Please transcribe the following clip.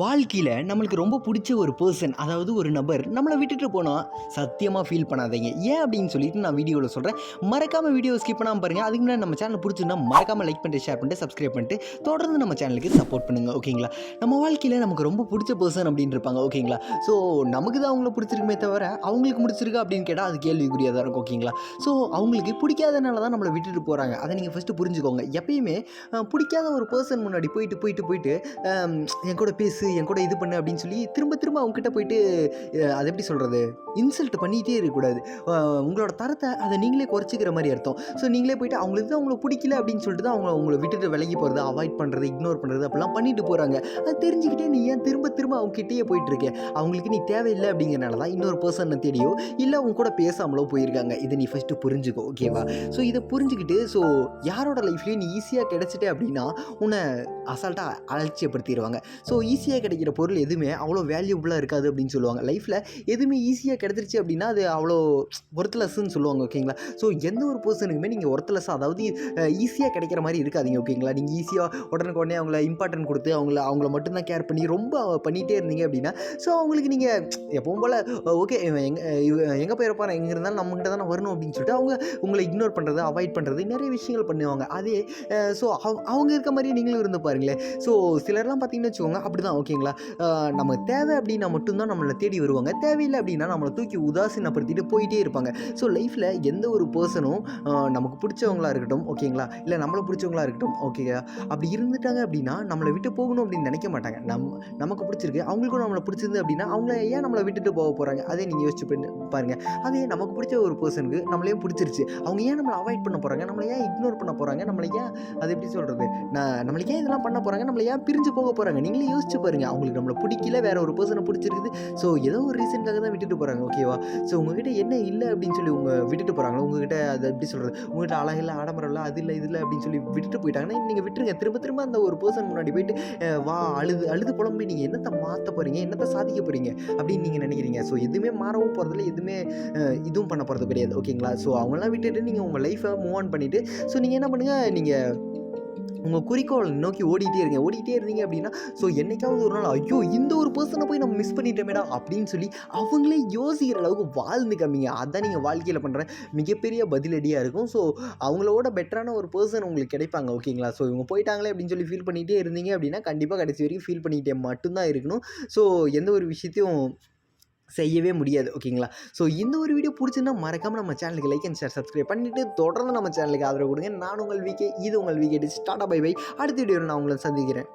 வாழ்க்கையில் நம்மளுக்கு ரொம்ப பிடிச்ச ஒரு பர்சன் அதாவது ஒரு நபர் நம்மளை விட்டுட்டு போனால் சத்தியமாக ஃபீல் பண்ணாதீங்க. ஏன் அப்படின்னு சொல்லிட்டு நான் வீடியோவில் சொல்கிறேன் மறக்காமல் வீடியோ ஸ்கிப் பண்ணாமல் பாருங்கள் அதுக்கு முன்னாடி நம்ம சேனல் பிடிச்சிருந்தா மறக்காமல் லைக் பண்ணிட்டு ஷேர் பண்ணிட்டு சப்ஸ்கிரைப் பண்ணிட்டு தொடர்ந்து நம்ம சேனலுக்கு சப்போர்ட் பண்ணுங்கள் ஓகேங்களா நம்ம வாழ்க்கையில் நமக்கு ரொம்ப பிடிச்ச பர்சன் அப்படின்னு இருப்பாங்க. ஓகேங்களா ஸோ நமக்கு தான் அவங்கள பிடிச்சிருக்குமே தவிர அவங்களுக்கு பிடிச்சிருக்கா அப்படின்னு கேட்டால் அது கேள்விக்குறியாக தான் இருக்கும். ஓகேங்களா ஸோ அவங்களுக்கு பிடிக்காதனால தான் நம்மளை விட்டுட்டு போகிறாங்க அதை நீங்கள் ஃபஸ்ட்டு புரிஞ்சுக்கோங்க. எப்பயுமே பிடிக்காத ஒரு பர்சன் முன்னாடி போயிட்டு போயிட்டு போயிட்டு என் கூட பேசி என் கூட இது பண்ணு அப்படின்னு சொல்லி திரும்ப திரும்ப அவங்ககிட்ட போயிட்டு அதை அது எப்படி சொல்கிறது இன்சல்ட் பண்ணிகிட்டே இருக்கக்கூடாது. உங்களோட தரத்தை அதை நீங்களே குறைச்சிக்கிற மாதிரி அர்த்தம். ஸோ நீங்களே போயிட்டு அவங்களுக்கு தான் அவங்கள பிடிக்கல அப்படின்னு சொல்லிட்டு தான் அவங்க உங்களை விட்டுட்டு விலகி போகிறது அவாய்ட் பண்ணுறது இக்னோர் பண்ணுறது அப்படிலாம் பண்ணிட்டு போகிறாங்க அது தெரிஞ்சுக்கிட்டே நீ ஏன் திரும்ப திரும்ப அவங்ககிட்டயே போயிட்டு அவங்களுக்கு நீ தேவையில்லை அப்படிங்கிறனால தான் இன்னொரு பர்சனை தேடியோ இல்லை அவங்க கூட பேசாமலோ போயிருக்காங்க. இதை நீ ஃபஸ்ட்டு புரிஞ்சுக்கோ ஓகேவா ஸோ இதை புரிஞ்சுக்கிட்டு ஸோ யாரோட லைஃப்லேயும் நீ ஈஸியாக கிடச்சிட்டே அப்படின்னா உன்னை அசால்ட்டாக அலட்சியப்படுத்திடுவாங்க ஸோ ஈஸியாக கிடைக்கிற பொருள் எதுவுமே அவ்வளோ வேல்யூபுளாக இருக்காது அப்படின்னு சொல்லுவாங்க. லைஃப்பில் எதுவுமே ஈஸியாக கிடைச்சிருச்சு அப்படின்னா அது அவ்வளோ ஒர்த்லெஸ்ன்னு சொல்லுவாங்க ஓகேங்களா ஸோ எந்த ஒரு பர்சனுக்குமே நீங்கள் ஒர்த்லெஸ்ஸாக அதாவது ஈஸியாக கிடைக்கிற மாதிரி இருக்காதீங்க ஓகேங்களா நீங்கள் ஈஸியாக உடனுக்கு உடனே அவங்கள இம்பார்ட்டன்ட் கொடுத்து அவங்கள அவங்கள மட்டும்தான் கேர் பண்ணி ரொம்ப பண்ணிகிட்டே இருந்தீங்க அப்படின்னா ஸோ அவங்களுக்கு நீங்கள் எப்பவும் போல் ஓகே எங்கே எங்கே போயிருப்பாரு எங்கே இருந்தாலும் நம்மகிட்ட தானே வரணும் அப்படின்னு சொல்லிட்டு அவங்க உங்களை இக்னோர் பண்ணுறது அவாய்ட் பண்ணுறது நிறைய விஷயங்கள் பண்ணுவாங்க. அதே ஸோ அவங்க இருக்க மாதிரியே நீங்களும் இருந்து பாருங்களேன். ஸோ சிலர்லாம் பார்த்தீங்கன்னு வச்சுக்கோங்க அப்படி தான் ஓகேங்களா? நம்ம தேவை அப்படின்னா மட்டும்தான் நம்மளை தேடி வருவாங்க. தேவையில்லை அப்படின்னா நம்மளை தூக்கி உதாசீனப்படுத்திட்டு போயிட்டே இருப்பாங்க. ஸோ லைஃப்பில் எந்த ஒரு பர்சனும் நமக்கு பிடிச்சவங்களா இருக்கட்டும் ஓகேங்களா? இல்லை நம்மளை பிடிச்சவங்களா இருக்கட்டும் ஓகேங்களா அப்படி இருந்துட்டாங்க அப்படின்னா நம்மளை விட்டு போகணும் அப்படின்னு நினைக்க மாட்டாங்க. நம் நமக்கு பிடிச்சிருக்கு அவங்களுக்கும் நம்மளை பிடிச்சிருந்து அப்படின்னா அவங்கள ஏன் நம்மளை விட்டுட்டு போக போகிறாங்க அதே நீங்கள் யோசிச்சு பண்ணி பாருங்க. அதே நமக்கு பிடிச்ச ஒரு பர்சனுக்கு நம்மளையும் பிடிச்சிருச்சு. அவங்க ஏன் நம்மளை அவாய்ட் பண்ண போகிறாங்க நம்மளை ஏன் இக்னோர் பண்ண போகிறாங்க நம்மளை ஏன் அது எப்படி சொல்கிறது நான் நம்மளுக்கு ஏன் இதெல்லாம் பண்ண போகிறாங்க நம்மளை ஏன் பிரிஞ்சு போக போகிறாங்க நீங்களே யோசிச்சு பாருங்க. அவங்களுக்கு நம்மளை பிடிக்கல வேற ஒரு பர்சனை பிடிச்சிருக்குது. ஸோ ஏதோ ஒரு ரீசனுக்காக தான் விட்டுட்டு போகிறாங்க ஓகேவா ஸோ உங்ககிட்ட என்ன இல்லை அப்படின்னு சொல்லி உங்க விட்டுட்டு போகிறாங்களோ உங்ககிட்ட அது எப்படி சொல்கிறது உங்ககிட்ட அழகில்ல ஆடம்பரம் இல்லை அது இல்லை இது இல்லை அப்படின்னு சொல்லி விட்டுட்டு போயிட்டாங்கன்னா நீங்கள் விட்டுருங்க. திரும்ப திரும்ப அந்த ஒரு பர்சன் முன்னாடி போயிட்டு வா அழுது அழுது புலம்பி நீங்கள் என்னத்தை மாற்ற போகிறீங்க என்னத்தை சாதிக்க போகிறீங்க அப்படின்னு நீங்கள் நினைக்கிறீங்க. ஸோ எதுவுமே மாறவும் போகிறதில்ல எதுவுமே இதுவும் பண்ண போகிறது கிடையாது ஓகேங்களா ஸோ அவங்களாம் விட்டுட்டு நீங்கள் உங்கள் லைஃப்பை மூவ் ஆன் பண்ணிவிட்டு ஸோ நீங்கள் என்ன பண்ணுங்கள் நீங்கள் உங்கள் குறிக்கோள் நோக்கி ஓடிட்டே இருங்க. ஓடிட்டே இருந்தீங்க அப்படின்னா ஸோ என்னைக்காவது ஒரு நாள் ஐயோ இந்த ஒரு பர்சனை போய் நம்ம மிஸ் பண்ணிட்டோமேடா அப்படின்னு சொல்லி அவங்களே யோசிக்கிற அளவுக்கு வாழ்ந்து காமிங்க. அதான் நீங்கள் வாழ்க்கையில் பண்ணுற மிகப்பெரிய பதிலடியாக இருக்கும். ஸோ அவங்களோட பெட்டரான ஒரு பர்சன் உங்களுக்கு கிடைப்பாங்க ஓகேங்களா ஸோ இவங்க போயிட்டாங்களே அப்படின்னு சொல்லி ஃபீல் பண்ணிகிட்டே இருந்தீங்க அப்படின்னா கண்டிப்பாக கடைசி வரைக்கும் ஃபீல் பண்ணிக்கிட்டே மட்டும்தான் இருக்கணும். ஸோ எந்த ஒரு விஷயத்தையும் செய்யவே முடியாது ஓகேங்களா? ஸோ இந்த ஒரு வீடியோ பிடிச்சிருந்தா மறக்காமல் நம்ம சேனலுக்கு லைக் அண்ட் ஷேர் சப்ஸ்கிரைப் பண்ணிவிட்டு தொடர்ந்து நம்ம சேனலுக்கு ஆதரவு கொடுங்க. நான் உங்கள் வீக்கே இது உங்கள் வீக்கே ஸ்டார்ட் பை பை அடுத்த வீடியோவில் நான் உங்களை சந்திக்கிறேன்.